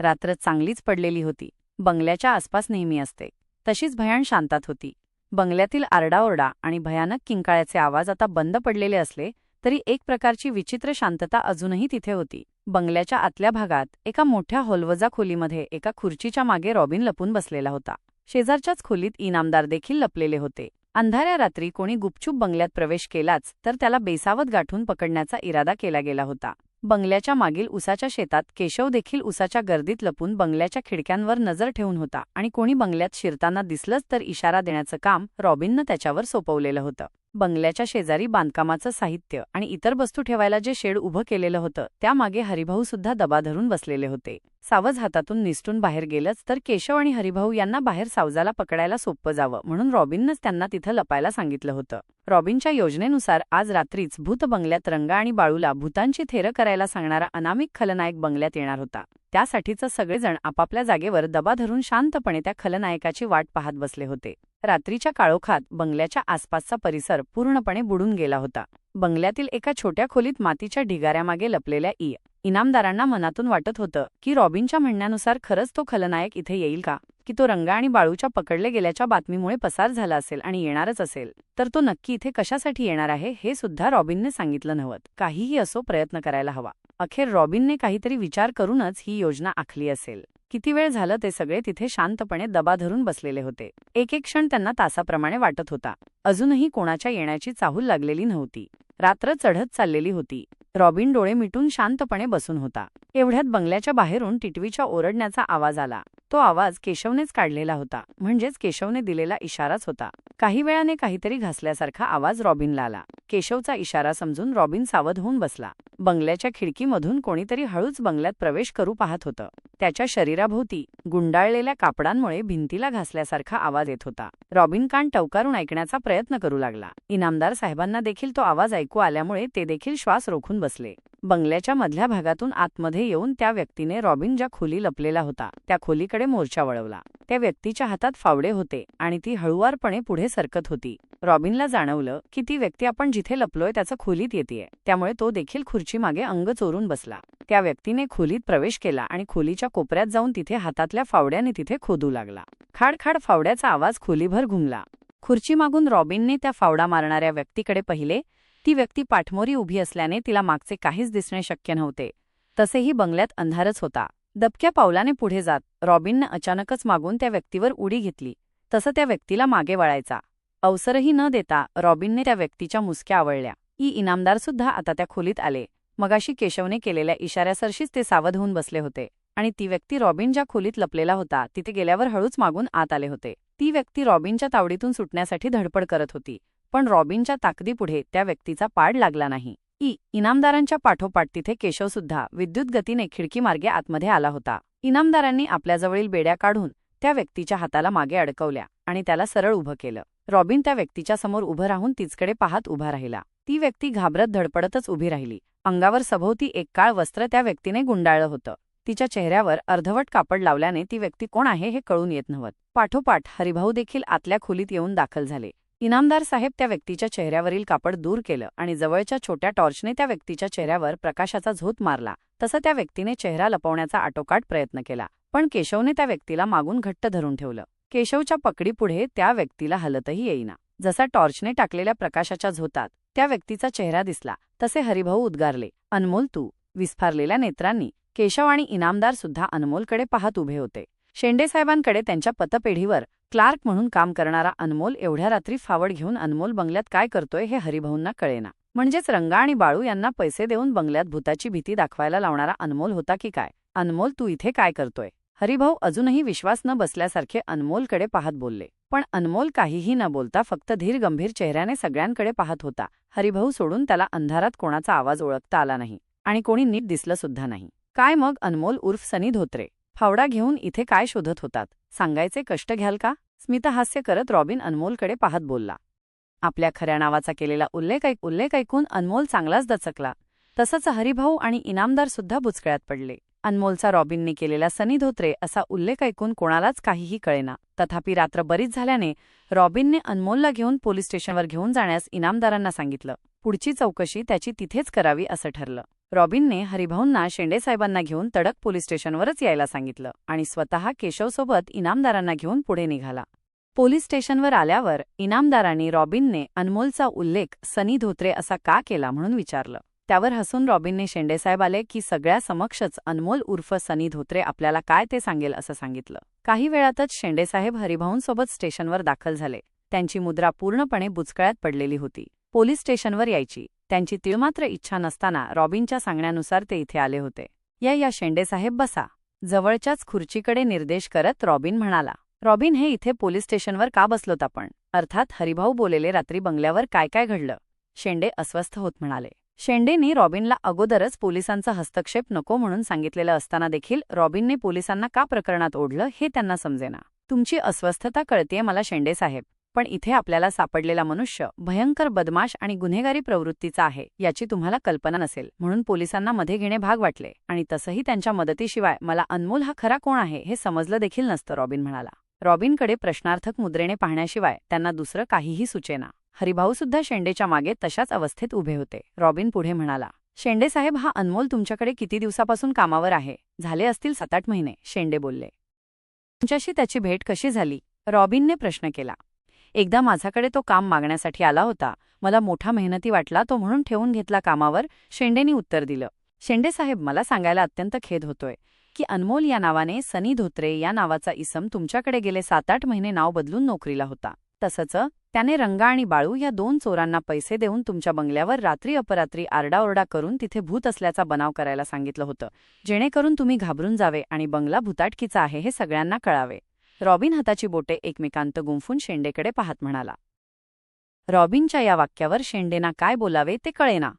रात्र चांगलीच पडलेली होती. बंगल्याच्या आसपास नेहमी असते. तशीच भयान शांतात होती. बंगल्यातील आरडाओरडा आणि भयानक किंकाळ्याचे आवाज आता बंद पडलेले असले तरी एक प्रकारची विचित्र शांतता अजूनही तिथे होती. बंगल्याच्या आतल्या भागात एका मोठ्या होलवजा खोलीमध्ये एका खुर्चीच्या मागे रॉबिन लपून बसलेला होता. शेजारच्याच खोलीत इनामदार देखील लपलेले होते. अंधाऱ्या रात्री कोणी गुपचूप बंगल्यात प्रवेश केलाच तर त्याला बेसावत गाठून पकडण्याचा इरादा केला गेला होता. बंगल्याच्या मागील उसाच्या शेतात केशव देखील उसाच्या गर्दीत लपून बंगल्याच्या खिडक्यांवर नजर ठेवून होता आणि कोणी बंगल्यात शिरताना दिसलंच तर इशारा देण्याचं काम रॉबिननं त्याच्यावर सोपवलेलं होतं. बंगल्याच्या शेजारी बांधकामाचं साहित्य आणि इतर वस्तू ठेवायला जे शेड उभं केलेलं होतं त्यामागे हरिभाऊ सुद्धा दबा धरून बसलेले होते. सावज हातातून निसटून बाहेर गेलंच तर केशव आणि हरिभाऊ यांना बाहेर सावजाला पकडायला सोपं जावं म्हणून रॉबिननंच त्यांना तिथं लपायला सांगितलं होतं. रॉबिनच्या योजनेनुसार आज रात्रीच भूत बंगल्यात रंगा आणि बाळूला भूतांची थेरं करायला सांगणारा अनामिक खलनायक बंगल्यात येणार होता. त्यासाठीच सगळेजण आपापल्या जागेवर दबा धरून शांतपणे त्या खलनायकाची वाट पाहत बसले होते. रात्रीच्या काळोखात बंगल्याच्या आसपासचा परिसर पूर्णपणे बुडून गेला होता. बंगल्यातील एका छोट्या खोलीत मातीच्या ढिगाऱ्यामागे लपलेल्या ई इनामदारांना मनातून वाटत होतं की रॉबिनच्या म्हणण्यानुसार खरंच तो खलनायक इथे येईल का? की तो रंगा आणि बाळूच्या पकडले गेल्याच्या बातमीमुळे पसार झाला असेल आणि येणारच असेल? तर तो नक्की इथे कशासाठी येणार आहे हे सुद्धा रॉबिनने सांगितलं नव्हतं. काहीही असो प्रयत्न करायला हवा. अखेर रॉबिनने काहीतरी विचार करूनच ही योजना आखली असेल. किती वेळ झालं ते सगळे तिथे शांतपणे दबा धरून बसलेले होते. एक एक क्षण त्यांना तासाप्रमाणे वाटत होता. अजूनही कोणाच्या येण्याची चाहूल लागलेली नव्हती. रात्र चढत चाललेली होती. रॉबिन डोळे मिटून शांतपणे बसून होता. एवढ्यात बंगल्याच्या बाहेरून टिटवीच्या ओरडण्याचा आवाज आला. तो आवाज केशवनेच काढलेला होता. म्हणजेच केशवने दिलेला इशाराच होता. काही वेळाने काहीतरी घासल्यासारखा आवाज रॉबिनला आला. केशवचा इशारा समजून रॉबिन सावध होऊन बसला. बंगल्याच्या खिडकीमधून कोणीतरी हळूच बंगल्यात प्रवेश करू पाहत होतं. त्याच्या शरीराभोवती गुंडाळलेल्या कापडांमुळे भिंतीला घासल्यासारखा आवाज येत होता. रॉबिन कान टवकारून ऐकण्याचा प्रयत्न करू लागला. इनामदार साहेबांना देखील तो आवाज ऐकू आल्यामुळे ते देखील श्वास रोखून बसले. बंगल्याच्या मधल्या भागातून आतमध्ये येऊन त्या व्यक्तीने रॉबिन ज्या खोली लपलेला होता त्या खोलीकडे मोर्चा वळवला. त्या व्यक्तीच्या हातात फावडे होते आणि ती हळुवारपणे पुढे सरकत होती. रॉबिनला जाणवलं की ती व्यक्ती आपण जिथे लपलोय त्याचं खोलीत येतेय. त्यामुळे तो देखील खुर्ची मागे अंग चोरून बसला. त्या व्यक्तीने खोलीत प्रवेश केला आणि खोलीच्या कोपऱ्यात जाऊन तिथे हातातल्या फावड्याने तिथे खोदू लागला. खाडखाड फावड्याचा आवाज खोलीभर घुमला. खुर्ची मागून रॉबिनने त्या फावडा मारणाऱ्या व्यक्तीकडे पाहिले. ती व्यक्ती पाठमोरी उभी असल्याने तिला मागचे काहीच दिसणे शक्य नव्हते. तसेही बंगल्यात अंधारच होता. दबक्या पावलाने पुढे जात रॉबिननं अचानकच मागून त्या व्यक्तीवर उडी घेतली. तसं त्या व्यक्तीला मागे वळायचा. अवसरही न देता रॉबिनने त्या व्यक्तीच्या मुसक्या आवळल्या. ई इनामदारसुद्धा आता त्या खोलीत आले. मगाशी केशवने केलेल्या इशाऱ्यासरशीच ते सावध होऊन बसले होते आणि ती व्यक्ती रॉबिन ज्या खोलीत लपलेला होता तिथे गेल्यावर हळूच मागून आत आले होते. ती व्यक्ती रॉबिनच्या तावडीतून सुटण्यासाठी धडपड करत होती पण रॉबिनच्या ताकदीपुढे त्या व्यक्तीचा पाड लागला नाही. ई इनामदारांच्या पाठोपाठ तिथे केशवसुद्धा विद्युत गतीने खिडकीमार्गे आतमध्ये आला होता. इनामदारांनी आपल्याजवळील बेड्या काढून त्या व्यक्तीच्या हाताला मागे अडकवल्या आणि त्याला सरळ उभं केलं. रॉबिन त्या व्यक्तीच्या समोर उभं राहून तिचकडे पाहत उभा राहिला. ती व्यक्ती घाबरत धडपडतच उभी राहिली. अंगावर सभोवती एक काळ वस्त्र त्या व्यक्तीने गुंडाळलं होतं. तिच्या चेहऱ्यावर अर्धवट कापड लावल्याने ती व्यक्ती कोण आहे हे कळून येत नव्हत. पाठोपाठ हरिभाऊ देखील आतल्या खोलीत येऊन दाखल झाले. इनामदार साहेब त्या व्यक्तीच्या चेहऱ्यावरील कापड दूर केलं आणि जवळच्या छोट्या टॉर्चने त्या व्यक्तीच्या चेहऱ्यावर प्रकाशाचा झोत मारला. तसं त्या व्यक्तीने चेहरा लपवण्याचा आटोकाट प्रयत्न केला पण केशवने त्या व्यक्तीला मागून घट्ट धरून ठेवलं. केशवच्या पकडीपुढे त्या व्यक्तीला हलतही येईना. जसा टॉर्चने टाकलेल्या प्रकाशाच्या झोतात त्या व्यक्तीचा चेहरा दिसला तसे हरिभाऊ उद्गारले अनमोल तू. विस्फारलेल्या नेत्रांनी केशव आणि इनामदार सुद्धा अनमोलकडे पाहत उभे होते. शेंडेसाहेबांकडे त्यांच्या पतपेढीवर क्लार्क म्हणून काम करणारा अनमोल एवढ्या रात्री फावड घेऊन अनमोल बंगल्यात काय करतोय हे हरिभाऊंना कळेना. म्हणजेच रंगा आणि बाळू यांना पैसे देऊन बंगल्यात भूताची भीती दाखवायला लावणारा अनमोल होता की काय? अनमोल तू इथे काय करतोय? हरिभाऊ अजूनही विश्वास न बसल्यासारखे अनमोलकडे पाहत बोलले. पण अनमोल काहीही न बोलता फक्त धीर गंभीर चेहऱ्याने सगळ्यांकडे पाहत होता. हरिभाऊ सोडून त्याला अंधारात कोणाचा आवाज ओळखता आला नाही आणि कोणी नीट दिसलं सुद्धा नाही. काय मग अनमोल उर्फ सनी धोत्रे? फावडा घेऊन इथे काय शोधत होतात? सांगायचे कष्ट घ्याल का? स्मितहास्य करत रॉबिन अनमोलकडे पाहत बोलला. आपल्या खऱ्या नावाचा केलेला उल्लेख ऐक उल्लेख ऐकून अनमोल चांगलाच दचकला. तसंच हरिभाऊ आणि इनामदार सुद्धा बुचकळ्यात पडले. अनमोलचा रॉबिनने केलेला सनी धोत्रे असा उल्लेख ऐकून कोणालाच काहीही कळेना. तथापि रात्र बरीच झाल्याने रॉबिनने अनमोलला घेऊन पोलीस स्टेशनवर घेऊन जाण्यास इनामदारांना सांगितलं. पुढची चौकशी त्याची तिथेच करावी असं ठरलं. रॉबिनने हरिभाऊंना शेंडेसाहेबांना घेऊन तडक पोलीस स्टेशनवरच यायला सांगितलं आणि स्वतः केशवसोबत इनामदारांना घेऊन पुढे निघाला. पोलीस स्टेशनवर आल्यावर इनामदारांनी रॉबिनने अनमोलचा उल्लेख सनी धोत्रे असा का केला म्हणून विचारलं. त्यावर हसून रॉबिनने शेंडेसाहेब आले की सगळ्या समक्षच अनमोल उर्फ सनी धोत्रे आपल्याला काय ते सांगेल असं सांगितलं. काही वेळातच शेंडेसाहेब हरिभाऊंसोबत स्टेशनवर दाखल झाले. त्यांची मुद्रा पूर्णपणे बुचकळ्यात पडलेली होती. पोलीस स्टेशनवर यायची. त्यांची तिळमात्र इच्छा नसताना रॉबिनच्या सांगण्यानुसार ते इथे आले होते. या या शेंडेसाहेब बसा. जवळच्याच खुर्चीकडे निर्देश करत रॉबिन म्हणाला रॉबिन हे इथे पोलीस स्टेशनवर का बसलोत आपण? अर्थात हरिभाऊ बोलेले रात्री बंगल्यावर काय काय घडलं? शेंडे अस्वस्थ होत म्हणाले. शेंडेने रॉबिनला अगोदरच पोलिसांचा हस्तक्षेप नको म्हणून सांगितलेलं असताना देखील रॉबिनने पोलिसांना का प्रकरणात ओढलं हे त्यांना समजेना. तुमची अस्वस्थता कळतेय मला शेंडे साहेब पण इथे आपल्याला सापडलेला मनुष्य भयंकर बदमाश आणि गुन्हेगारी प्रवृत्तीचा आहे याची तुम्हाला कल्पना नसेल म्हणून पोलिसांना मध्ये घेणे भाग वाटले. आणि तसंही त्यांच्या मदतीशिवाय मला अनमोल हा खरा कोण आहे हे समजलं देखील नसतं रॉबिन म्हणाला. रॉबिनकडे प्रश्नार्थक मुद्रेने पाहण्याशिवाय त्यांना दुसरं काहीही सुचेना. हरिभाऊसुद्धा शेंडेच्या मागे तशाच अवस्थेत उभे होते. रॉबिन पुढे म्हणाला शेंडे साहेब हा अनमोल तुमच्याकडे किती दिवसापासून कामावर आहे? झाले असतील सात आठ महिने शेंडे बोलले. तुमच्याशी त्याची भेट कशी झाली? रॉबिनने प्रश्न केला. एकदा माझ्याकडे तो काम मागण्यासाठी आला होता. मला मोठा मेहनती वाटला तो म्हणून ठेवून घेतला कामावर शेंडेनी उत्तर दिलं. शेंडे साहेब मला सांगायला अत्यंत खेद होतोय की अनमोल या नावाने सनी धोत्रे या नावाचा इसम तुमच्याकडे गेले सात आठ महिने नाव बदलून नोकरीला होता. तसंच त्याने रंगा आणि बाळू या दोन चोरांना पैसे देऊन तुमच्या बंगल्यावर रात्री अपरात्री आरडाओरडा करून तिथे भूत असल्याचा बनाव करायला सांगितलं होतं. जेणेकरून तुम्ही घाबरून जावे आणि बंगला भूताटकीचा आहे हे सगळ्यांना कळावे. रॉबिन हाताची बोटे एकमेकांत गुंफून शेंडेकडे पाहत म्हणाला. रॉबिनच्या या वाक्यावर शेंडेना काय बोलावे ते कळेना.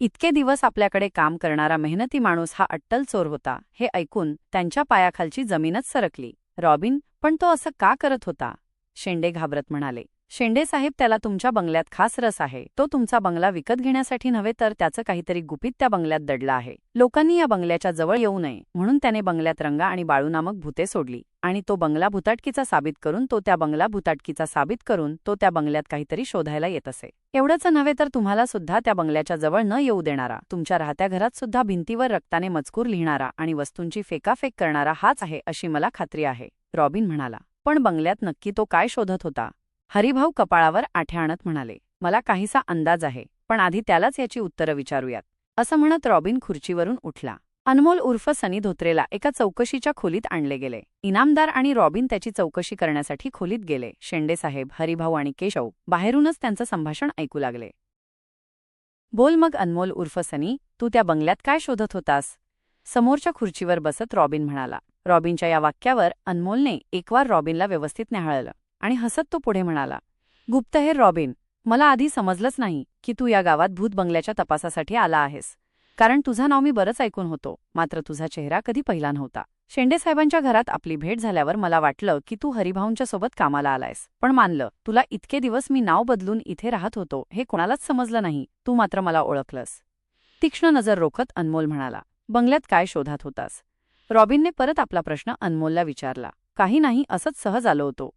इतके दिवस आपल्याकडे काम करणारा मेहनती माणूस हा अट्टल चोर होता हे ऐकून त्यांच्या पायाखालची जमीनच सरकली. रॉबिन पण तो असं का करत होता? शेंडे घाबरत म्हणाले. शेंडे साहेब त्याला तुमच्या बंगल्यात खास रस आहे. तो तुमचा बंगला विकत घेण्यासाठी नव्हे तर त्याचं काहीतरी गुपित त्या बंगल्यात दडलं आहे. लोकांनी या बंगल्याच्या जवळ येऊ नये म्हणून त्याने बंगल्यात रंगा आणि बाळू नामक भूते सोडली आणि तो बंगला भुताटकीचा साबित करून तो त्या बंगला भुताटकीचा साबित करून तो त्या बंगल्यात काहीतरी शोधायला येत असे. एवढंच नव्हे तर तुम्हाला सुद्धा त्या बंगल्याच्या जवळ न येऊ देणारा तुमच्या राहत्या घरात सुद्धा भिंतीवर रक्ताने मजकूर लिहिणारा आणि वस्तूंची फेकाफेक करणारा हाच आहे अशी मला खात्री आहे. रॉबिन म्हणाला पण बंगल्यात नक्की तो काय शोधत होता? हरिभाऊ कपाळावर आठ्या आणत म्हणाले मला काहीसा अंदाज आहे पण आधी त्यालाच याची उत्तरं विचारूयात. असं म्हणत रॉबिन खुर्चीवरून उठला. अनमोल उर्फ सनी धोत्रेला एका चौकशीच्या खोलीत आणले गेले. इनामदार आणि रॉबिन त्याची चौकशी करण्यासाठी खोलीत गेले. शेंडेसाहेब हरिभाऊ आणि केशव बाहेरूनच त्यांचं संभाषण ऐकू लागले. बोल मग अनमोल उर्फ सनी तू त्या बंगल्यात काय शोधत होतास? समोरच्या खुर्चीवर बसत रॉबिन म्हणाला. रॉबिनच्या या वाक्यावर अनमोलने एकवार रॉबिनला व्यवस्थित न्याहाळलं. आणि हसत तो पुढे म्हणाला गुप्तहेर रॉबिन मला आधी समजलंच नाही की तू या गावात भूत बंगल्याच्या तपासासाठी आला आहेस. कारण तुझं नाव मी बरंच ऐकून होतो मात्र तुझा चेहरा कधी पहिला नव्हता. शेंडेसाहेबांच्या घरात आपली भेट झाल्यावर मला वाटलं की तू हरिभाऊंच्या सोबत कामाला आलायस. पण मानलं तुला इतके दिवस मी नाव बदलून इथे राहत होतो हे कोणालाच समजलं नाही. तू मात्र मला ओळखलंस. तीक्ष्ण नजर रोखत अनमोल म्हणाला बंगल्यात काय शोधात होतास? रॉबिनने परत आपला प्रश्न अनमोलला विचारला. काही नाही असंच सहज आलो होतो.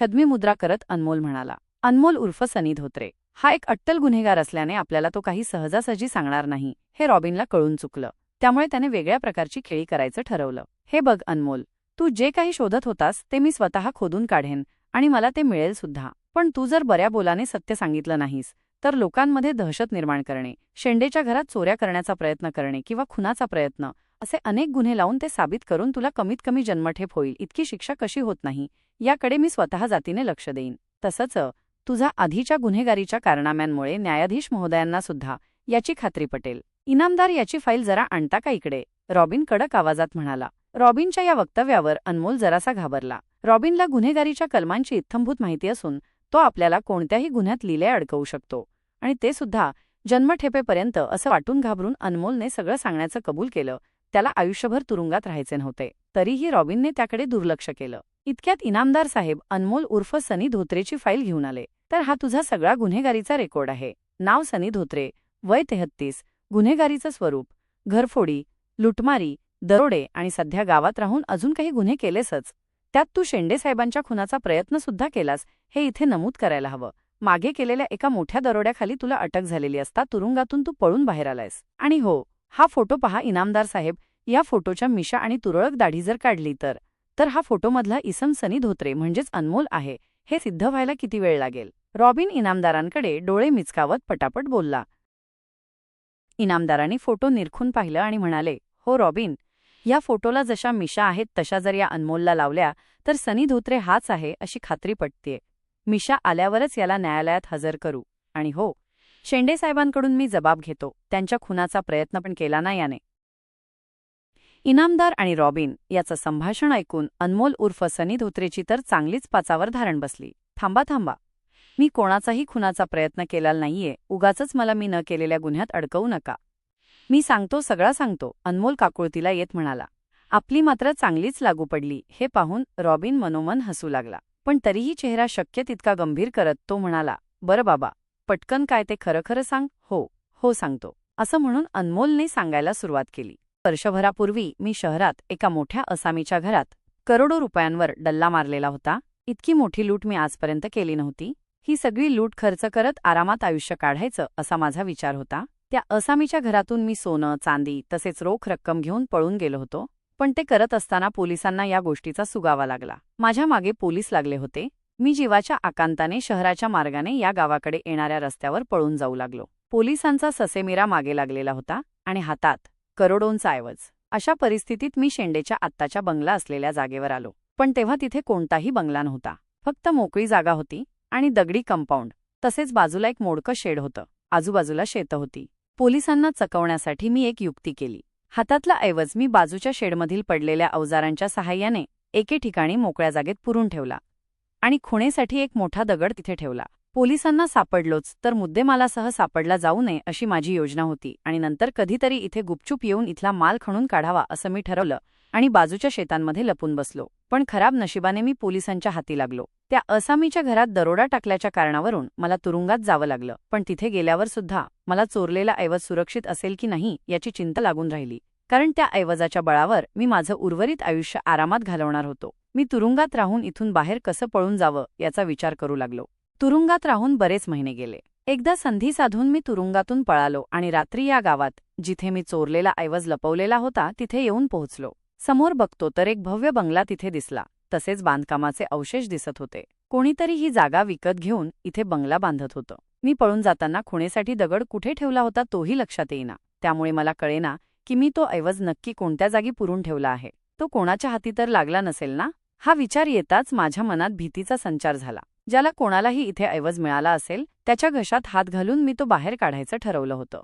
छद्मी मुद्रा करत अनमोल म्हणाला. अनमोल उर्फ सनी धोत्रे. हा एक अट्टल गुन्हेगार असल्याने आपल्याला तो काही सहजासहजी सांगणार नाही हे रॉबिनला कळून चुकलं. त्यामुळे त्याने वेगळ्या प्रकारची खेळी करायचं ठरवलं. हे बघ अनमोल तू जे काही शोधत होतास ते मी स्वतः खोदून काढेन आणि मला ते मिळेल सुद्धा. पण तू जर बऱ्या बोलाने सत्य सांगितलं नाहीस तर लोकांमध्ये दहशत निर्माण करणे शेंडेच्या घरात चोऱ्या करण्याचा प्रयत्न करणे किंवा खुनाचा प्रयत्न असे अनेक गुन्हे लावून ते साबित करून तुला कमीत कमी जन्मठेप होईल. इतकी शिक्षा कशी होत नाही? याकडे मी स्वतः जातीने लक्ष देईन. तसंच तुझा आधीच्या गुन्हेगारीच्या कारनाम्यांमुळे न्यायाधीश महोदयांना सुद्धा याची खात्री पटेल. इनामदार याची फाईल जरा आणता का इकडे? रॉबिन कडक आवाजात म्हणाला. रॉबिनच्या या वक्तव्यावर अनमोल जरासा घाबरला. रॉबिनला गुन्हेगारीच्या कलमांची इत्थंभूत माहिती असून तो आपल्याला कोणत्याही गुन्ह्यात लिले अडकवू शकतो. आणि ते सुद्धा जन्मठेपेपर्यंत असं वाटून घाबरून अनमोलने सगळं सांगण्याचं कबूल केलं. त्याला आयुष्यभर तुरुंगात राहायचे नव्हते. तरीही रॉबिनने त्याकडे दुर्लक्ष केलं. इतक्यात इनामदार साहेब अनमोल उर्फ सनी धोत्रेची फाईल घेऊन आले. तर हा तुझा सगळा गुन्हेगारीचा रेकॉर्ड आहे. नाव सनी धोत्रे. वय तेहत्तीस. गुन्हेगारीचं स्वरूप. घरफोडी. लुटमारी. दरोडे आणि सध्या गावात राहून अजून काही गुन्हे केलेसच. त्यात तू शेंडे साहेबांच्या खुनाचा प्रयत्न सुद्धा केलास हे इथे नमूद करायला हवं. मागे केलेल्या एका मोठ्या दरोड्याखाली तुला अटक झालेली असता तुरुंगातून तू पळून बाहेर आलायस. आणि हो हा फोटो पहा इनामदार साहेब. या फोटोच्या मिशा आणि तुरळक दाढी जर काढली तर तर हा फोटोमधला इसम सनी धोत्रे म्हणजेच अनमोल आहे हे सिद्ध व्हायला किती वेळ लागेल? रॉबिन इनामदारांकडे डोळे मिचकावत पटापट बोलला. इनामदारांनी फोटो निरखून पाहिलं आणि म्हणाले हो रॉबिन या फोटोला जशा मिशा आहेत तशा जर या अनमोलला लावल्या तर सनी धोत्रे हाच आहे अशी खात्री पटतेय. मिशा आल्यावरच याला न्यायालयात हजर करू. आणि हो शेंडे साहेबांकडून मी जबाब घेतो. त्यांच्या खुनाचा प्रयत्न पण केला ना याने. इनामदार आणि रॉबिन याचं संभाषण ऐकून अनमोल उर्फ सनी धोत्रेची तर चांगलीच पाचावर धारण बसली. थांबा थांबा. मी कोणाचाही खुनाचा प्रयत्न केलेला नाहीये. उगाचच मला मी न केलेल्या गुन्ह्यात अडकवू नका. मी सांगतो सगळा सांगतो अनमोल काकुळतीला येत म्हणाला. आपली मात्र चांगलीच लागू पडली. हे पाहून रॉबिन मनोमन हसू लागला. पण तरीही चेहरा शक्य तितका गंभीर करत तो म्हणाला बरं बाबा पटकन काय ते खरं खरं सांग. हो हो सांगतो. असं म्हणून अनमोलने सांगायला सुरुवात केली. वर्षभरापूर्वी मी शहरात एका मोठ्या असामीच्या घरात करोडो रुपयांवर डल्ला मारलेला होता. इतकी मोठी लूट मी आजपर्यंत केली नव्हती. ही सगळी लूट खर्च करत आरामात आयुष्य काढायचं असा माझा विचार होता. त्या असामीच्या घरातून मी सोनं चांदी तसेच रोख रक्कम घेऊन पळून गेलो होतो पण ते करत असताना पोलिसांना या गोष्टीचा सुगावा लागला. माझ्या मागे पोलीस लागले होते. मी जीवाच्या आकांताने शहराच्या मार्गाने या गावाकडे येणाऱ्या रस्त्यावर पळून जाऊ लागलो. पोलिसांचा ससेमिरा मागे लागलेला होता आणि हातात करोडोंचा ऐवज. अशा परिस्थितीत मी शेंडेच्या आत्ताच्या बंगला असलेल्या जागेवर आलो. पण तेव्हा तिथे कोणताही बंगला नव्हता. फक्त मोकळी जागा होती आणि दगडी कंपाऊंड. तसेच बाजूला एक मोडकं शेड होतं. आजूबाजूला शेतं होती. पोलिसांना चकवण्यासाठी मी एक युक्ती केली. हातातला ऐवज मी बाजूच्या शेडमधील पडलेल्या अवजारांच्या सहाय्याने एके ठिकाणी मोकळ्या जागेत पुरून ठेवला आणि खुणेसाठी एक मोठा दगड तिथे ठेवला. पोलिसांना सापडलोच तर मुद्देमालासह सापडला जाऊ नये अशी माझी योजना होती आणि नंतर कधीतरी इथे गुपचूप येऊन इथला माल खणून काढावा असं मी ठरवलं आणि बाजूच्या शेतांमध्ये लपून बसलो. पण खराब नशिबाने मी पोलिसांच्या हाती लागलो. त्या असामीच्या घरात दरोडा टाकल्याच्या कारणावरून मला तुरुंगात जावं लागलं पण तिथे गेल्यावर सुद्धा मला चोरलेला ऐवज सुरक्षित असेल की नाही याची चिंता लागून राहिली. कारण त्या ऐवजाच्या बळावर मी माझं उर्वरित आयुष्य आरामात घालवणार होतो. मी तुरुंगात राहून इथून बाहेर कसं पळून जावं याचा विचार करू लागलो. तुरुंगात राहून बरेच महिने गेले. एकदा संधी साधून मी तुरुंगातून पळालो आणि रात्री या गावात जिथे मी चोरलेला ऐवज लपवलेला होता तिथे येऊन पोहोचलो. समोर बघतो तर एक भव्य बंगला तिथे दिसला. तसेच बांधकामाचे अवशेष दिसत होते. कोणीतरी ही जागा विकत घेऊन इथे बंगला बांधत होतं. मी पळून जाताना खुणेसाठी दगड कुठे ठेवला होता तोही लक्षात येईना. त्यामुळे मला कळेना की मी तो ऐवज नक्की कोणत्या जागी पुरून ठेवला आहे. तो कोणाच्या हाती तर लागला नसेल ना? हा विचार येताच माझ्या मनात भीतीचा संचार झाला. ज्याला कोणालाही इथे ऐवज मिळाला असेल त्याच्या घशात हात घालून मी तो बाहेर काढायचं ठरवलं होतं.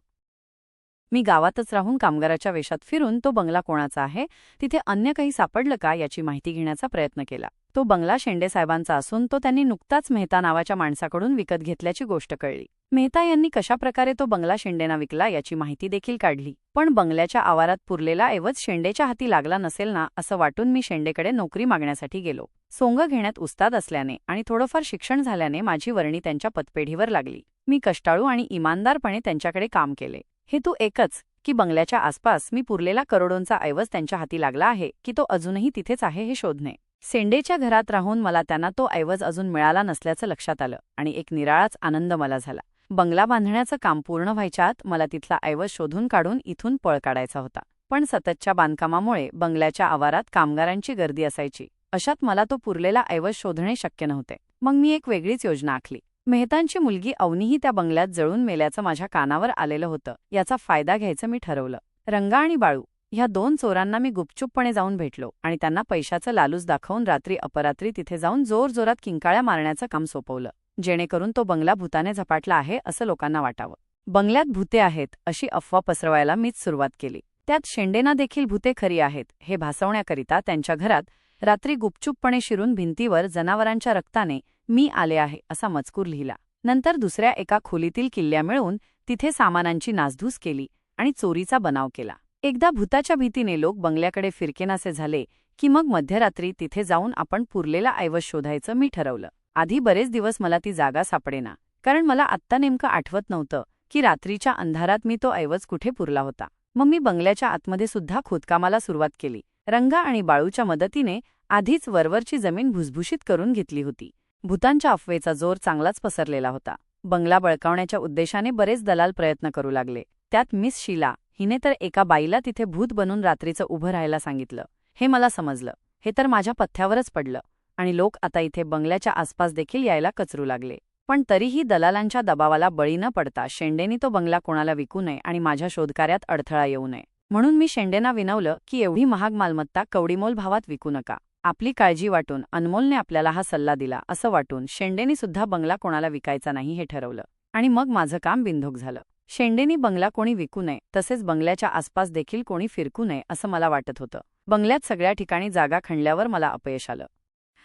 मी गावातच राहून कामगाराच्या वेशात फिरून तो बंगला कोणाचा आहे तिथे अन्य काही सापडलं का याची माहिती घेण्याचा प्रयत्न केला. तो बंगला शेंडेसाहेबांचा असून तो त्यांनी नुकताच मेहता नावाच्या माणसाकडून विकत घेतल्याची गोष्ट कळली. मेहता यांनी कशाप्रकारे तो बंगला शेंडेना विकला याची माहिती देखील काढली. पण बंगल्याच्या आवारात पुरलेला ऐवज शेंडेच्या हाती लागला नसेल ना असं वाटून मी शेंडेकडे नोकरी मागण्यासाठी गेलो. सोंग घेण्यात उस्ताद असल्याने आणि थोडंफार शिक्षण झाल्याने माझी वर्णी त्यांच्या पतपेढीवर लागली. मी कष्टाळू आणि इमानदारपणे त्यांच्याकडे काम केले. हेतू एकच की बंगल्याच्या आसपास मी पुरलेला करोडोंचा ऐवज त्यांच्या हाती लागला आहे की तो अजूनही तिथेच आहे हे शोधणे. सेंडेच्या घरात राहून मला त्यांना तो ऐवज अजून मिळाला नसल्याचं लक्षात आलं आणि एक निराळाच आनंद मला झाला. बंगला बांधण्याचं काम पूर्ण व्हायच्या आत मला तिथला ऐवज शोधून काढून इथून पळ काढायचा होता. पण सततच्या बांधकामामुळे बंगल्याच्या आवारात कामगारांची गर्दी असायची. अशात मला तो पुरलेला ऐवज शोधणे शक्य नव्हते. मग मी एक वेगळीच योजना आखली. मेहतांची मुलगी अवनीही त्या बंगल्यात जळून मेल्याचं माझ्या कानावर आलेलं होतं. याचा फायदा घ्यायचं मी ठरवलं. रंगा आणि बाळू ह्या दोन चोरांना मी गुपचूपपणे जाऊन भेटलो आणि त्यांना पैशाचं लालूच दाखवून रात्री अपरात्री तिथे जाऊन जोरजोरात किंकाळ्या मारण्याचं काम सोपवलं. जेणेकरून तो बंगला भूताने झपाटला आहे असं लोकांना वाटावं. बंगल्यात भूते आहेत अशी अफवा पसरवायला मीच सुरुवात केली. त्यात शेंडेना देखील भूते खरी आहेत हे भासवण्याकरिता त्यांच्या घरात रात्री गुपचूपपणे शिरून भिंतीवर जनावरांच्या रक्ताने मी आले आहे असा मजकूर लिहिला. नंतर दुसऱ्या एका खोलीतील किल्ल्या मिळवून तिथे सामानांची नासधूस केली आणि चोरीचा बनाव केला. एकदा भूताच्या भीतीने लोक बंगल्याकडे फिरकेनासे झाले की मग मध्यरात्री तिथे जाऊन आपण पुरलेला ऐवज शोधायचं मी ठरवलं. आधी बरेच दिवस मला ती जागा सापडेना कारण मला आत्ता नेमकं आठवत नव्हतं की रात्रीच्या अंधारात मी तो ऐवज कुठे पुरला होता. मग मी बंगल्याच्या आतमध्ये सुद्धा खोदकामाला सुरुवात केली. रंगा आणि बाळूच्या मदतीने आधीच वरवरची जमीन भुसभुशीत करून घेतली होती. भूतांच्या अफवेचा जोर चांगलाच पसरलेला होता. बंगला बळकावण्याच्या उद्देशाने बरेच दलाल प्रयत्न करू लागले. त्यात मिस शीला हिने तर एका बाईला तिथे भूत बनून रात्रीचं उभं राहायला सांगितलं. हे मला समजलं. हे तर माझ्या पथ्यावरच पडलं आणि लोक आता इथे बंगल्याच्या आसपास देखील यायला कचरू लागले. पण तरीही दलालांच्या दबावाला बळी न पडता शेंडेनी तो बंगला कोणाला विकू नये आणि माझ्या शोधकार्यात अडथळा येऊ नये. म्हणून मी शेंडेना विनवलं की एवढी महाग मालमत्ता कवडीमोल भावात विकू नका. आपली काळजी वाटून अनमोलने आपल्याला हा सल्ला दिला असं वाटून शेंडेनी सुद्धा बंगला कोणाला विकायचा नाही हे ठरवलं. आणि मग माझं काम बिंधोक झालं. शेंडेनी बंगला कोणी विकू नये तसेच बंगल्याच्या आसपास देखील कोणी फिरकू नये असं मला वाटत होतं. बंगल्यात सगळ्या ठिकाणी जागा खणल्यावर मला अपयश आलं.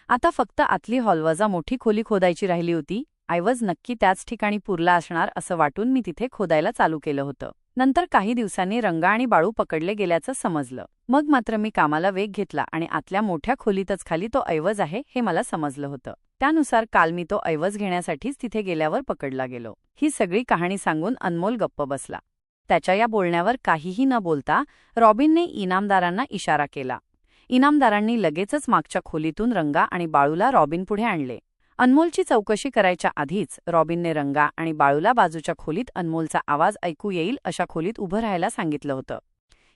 आता फक्त आतली हॉलवजा मोठी खोली खोदायची राहिली होती. आयवज नक्की त्याच ठिकाणी पुरला असणार असं वाटून मी तिथे खोदायला चालू केलं होतं. नंतर काही दिवसांनी रंगा आणि बाळू पकडले गेल्याचं समजलं. मग मात्र मी कामाला वेग घेतला आणि आतल्या मोठ्या खोलीतच खाली तो ऐवज आहे हे मला समजलं होतं. त्यानुसार काल मी तो ऐवज घेण्यासाठीच तिथे गेल्यावर पकडला गेलो. ही सगळी कहाणी सांगून अनमोल गप्प बसला. त्याच्या या बोलण्यावर काहीही न बोलता रॉबिनने इनामदारांना इशारा केला. इनामदारांनी लगेचच मागच्या खोलीतून रंगा आणि बाळूला रॉबिनपुढे आणले. अनमोलची चौकशी करायच्या आधीच रॉबिनने रंगा आणि बाळूला बाजूच्या खोलीत अनमोलचा आवाज ऐकू येईल अशा खोलीत उभं राहायला सांगितलं होतं.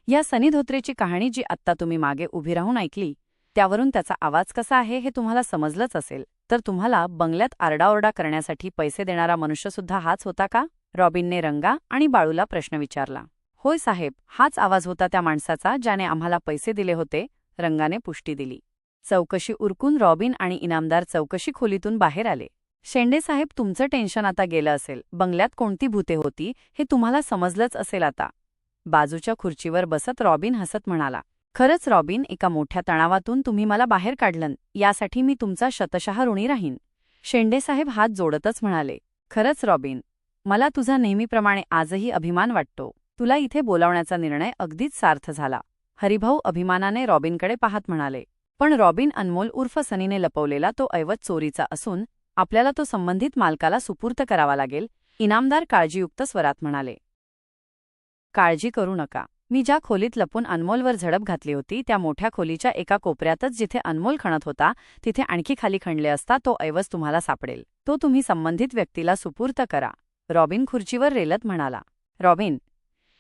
या सनी धोत्रेची कहाणी जी आत्ता तुम्ही मागे उभी राहून ऐकली त्यावरून त्याचा आवाज कसा आहे हे तुम्हाला समजलंच असेल. तर तुम्हाला बंगल्यात आरडाओरडा करण्यासाठी पैसे देणारा मनुष्यसुद्धा हाच होता का? रॉबिनने रंगा आणि बाळूला प्रश्न विचारला. होय साहेब हाच आवाज होता त्या माणसाचा ज्याने आम्हाला पैसे दिले होते रंगाने पुष्टी दिली. चौकशी उरकून रॉबिन आणि इनामदार चौकशी खोलीतून बाहेर आले. शेंडेसाहेब तुमचं टेन्शन आता गेलं असेल. बंगल्यात कोणती भूते होती हे तुम्हाला समजलंच असेल आता. बाजूच्या खुर्चीवर बसत रॉबिन हसत म्हणाला. खरंच रॉबिन एका मोठ्या तणावातून तुम्ही मला बाहेर काढलं यासाठी मी तुमचा शतशः ऋणी राहीन. शेंडेसाहेब हात जोडतच म्हणाले. खरंच रॉबिन मला तुझा नेहमीप्रमाणे आजही अभिमान वाटतो. तुला इथे बोलावण्याचा निर्णय अगदीच सार्थ झाला. हरिभाऊ अभिमानाने रॉबिनकडे पाहत म्हणाले. पण रॉबिन अनमोल उर्फ सनीने लपवलेला तो ऐवज चोरीचा असून आपल्याला तो संबंधित मालकाला सुपूर्त करावा लागेल इनामदार काळजीयुक्त स्वरात म्हणाले. काळजी करू नका. मी ज्या खोलीत लपून अनमोलवर झडप घातली होती त्या मोठ्या खोलीच्या एका कोपऱ्यातच जिथे अनमोल खणत होता तिथे आणखी खाली खणले असता तो ऐवज तुम्हाला सापडेल. तो तुम्ही संबंधित व्यक्तीला सुपूर्त करा. रॉबिन खुर्चीवर रेलत म्हणाला. रॉबिन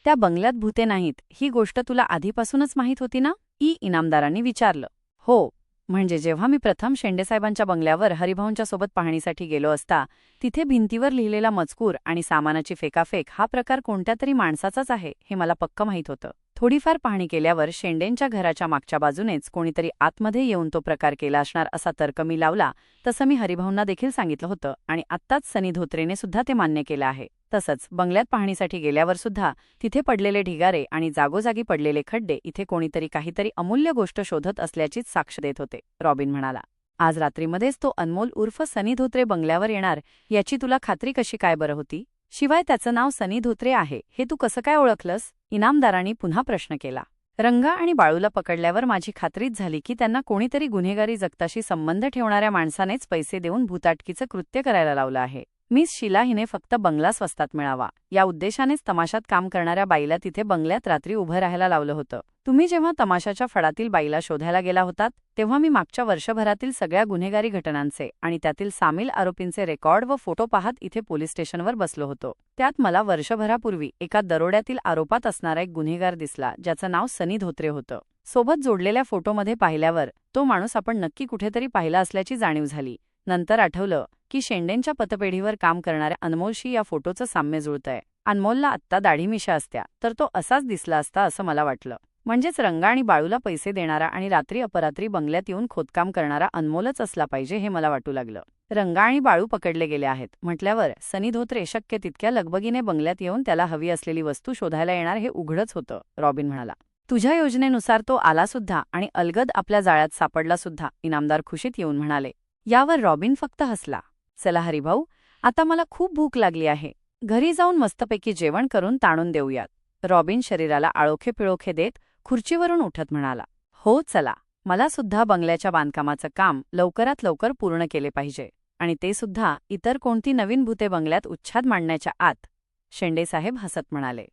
त्या बंगल्यात भूते नाहीत. ही गोष्ट तुला आधीपासूनच माहीत होती ना? ई इनामदारांनी विचारलं. हो म्हणजे जेव्हा मी प्रथम शेंडेसाहेबांच्या बंगल्यावर हरिभाऊंच्या सोबत पाहणीसाठी गेलो असता तिथे भिंतीवर लिहिलेला मजकूर आणि सामानाची फेकाफेक हा प्रकार कोणत्या तरी माणसाचाच आहे हे मला पक्क माहीत होतं. थोडीफार पाहणी केल्यावर शेंडेंच्या घराच्या मागच्या बाजूनेच कोणीतरी आतमध्ये येऊन तो प्रकार केला असणार असा तर्क मी लावला तसं मी हरिभाऊंना देखील सांगितलं होतं आणि आत्ताच सनी धोत्रेने सुद्धा ते मान्य केलं आहे. तसंच बंगल्यात पाहणीसाठी गेल्यावर सुद्धा तिथे पडलेले ढिगारे आणि जागोजागी पडलेले खड्डे इथे कोणीतरी काहीतरी अमूल्य गोष्ट शोधत असल्याचीच साक्ष देत होते रॉबिन म्हणाला. आज रात्रीमध्येच तो अनमोल उर्फ सनी धोत्रे बंगल्यावर येणार याची तुला खात्री कशी काय बरं होती? शिवाय त्याचं नाव सनी धोत्रे आहे. हे तू कसं काय ओळखलंस? इनामदारांनी पुन्हा प्रश्न केला. रंगा आणि बाळूला पकडल्यावर माझी खात्रीच झाली की त्यांना कोणीतरी गुन्हेगारी जगताशी संबंध ठेवणाऱ्या माणसानेच पैसे देऊन भूताटकीचं कृत्य करायला लावलं आहे. मिस शिला हिने फक्त बंगला स्वस्तात मिळावा. या उद्देशानेच तमाशात काम करणाऱ्या बाईला तिथे बंगल्यात रात्री उभं राहायला लावलं होतं. तुम्ही जेव्हा तमाशाच्या फडातील बाईला शोधायला गेला होतात तेव्हा मी मागच्या वर्षभरातील सगळ्या गुन्हेगारी घटनांचे आणि त्यातील सामील आरोपींचे रेकॉर्ड व फोटो पाहत इथे पोलीस स्टेशनवर बसलो होतो. त्यात मला वर्षभरापूर्वी एका दरोड्यातील आरोपात असणारा एक गुन्हेगार दिसला ज्याचं नाव सनी धोत्रे होतं. सोबत जोडलेल्या फोटोमध्ये पाहिल्यावर तो माणूस आपण नक्की कुठेतरी पाहिला असल्याची जाणीव झाली. नंतर आठवलं की शेंडेंच्या पतपेढीवर काम करणाऱ्या अनमोलशी या फोटोचं साम्य जुळतंय. अनमोलला आत्ता दाढीमिशा असत्या तर तो असाच दिसला असता असं मला वाटलं. म्हणजेच रंगा आणि बाळूला पैसे देणारा आणि रात्री अपरात्री बंगल्यात येऊन खोदकाम करणारा अनमोलच असला पाहिजे हे मला वाटू लागलं. रंगा आणि बाळू पकडले गेले आहेत. म्हटल्यावर सनी धोत्रे शक्य तितक्या लगबगीने बंगल्यात येऊन त्याला हवी असलेली वस्तू शोधायला येणार हे उघडच होतं रॉबिन म्हणाला. तुझ्या योजनेनुसार तो आला सुद्धा आणि अलगद आपल्या जाळ्यात सापडला सुद्धा इनामदार खुशीत येऊन म्हणाले. यावर रॉबिन फक्त हसला. चला हरिभाऊ आता मला खूप भूक लागली आहे. घरी जाऊन मस्तपैकी जेवण करून ताणून देऊयात. रॉबिन शरीराला आळोखे पिळोखे देत खुर्चीवरून उठत म्हणाला. हो चला. मला सुद्धा बंगल्याच्या बांधकामाचं काम लवकरात लवकर पूर्ण केले पाहिजे आणि ते सुद्धा इतर कोणती नवीन भूते बंगल्यात उच्छाद मांडण्याच्या आत शेंडेसाहेब हसत म्हणाले.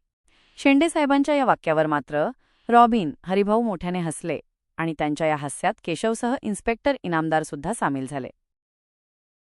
शेंडेसाहेबांच्या या वाक्यावर मात्र रॉबिन हरिभाऊ मोठ्याने हसले. आणि त्यांच्या या हास्यात केशवसह इन्स्पेक्टर इनामदार सुद्धा सामील झाले.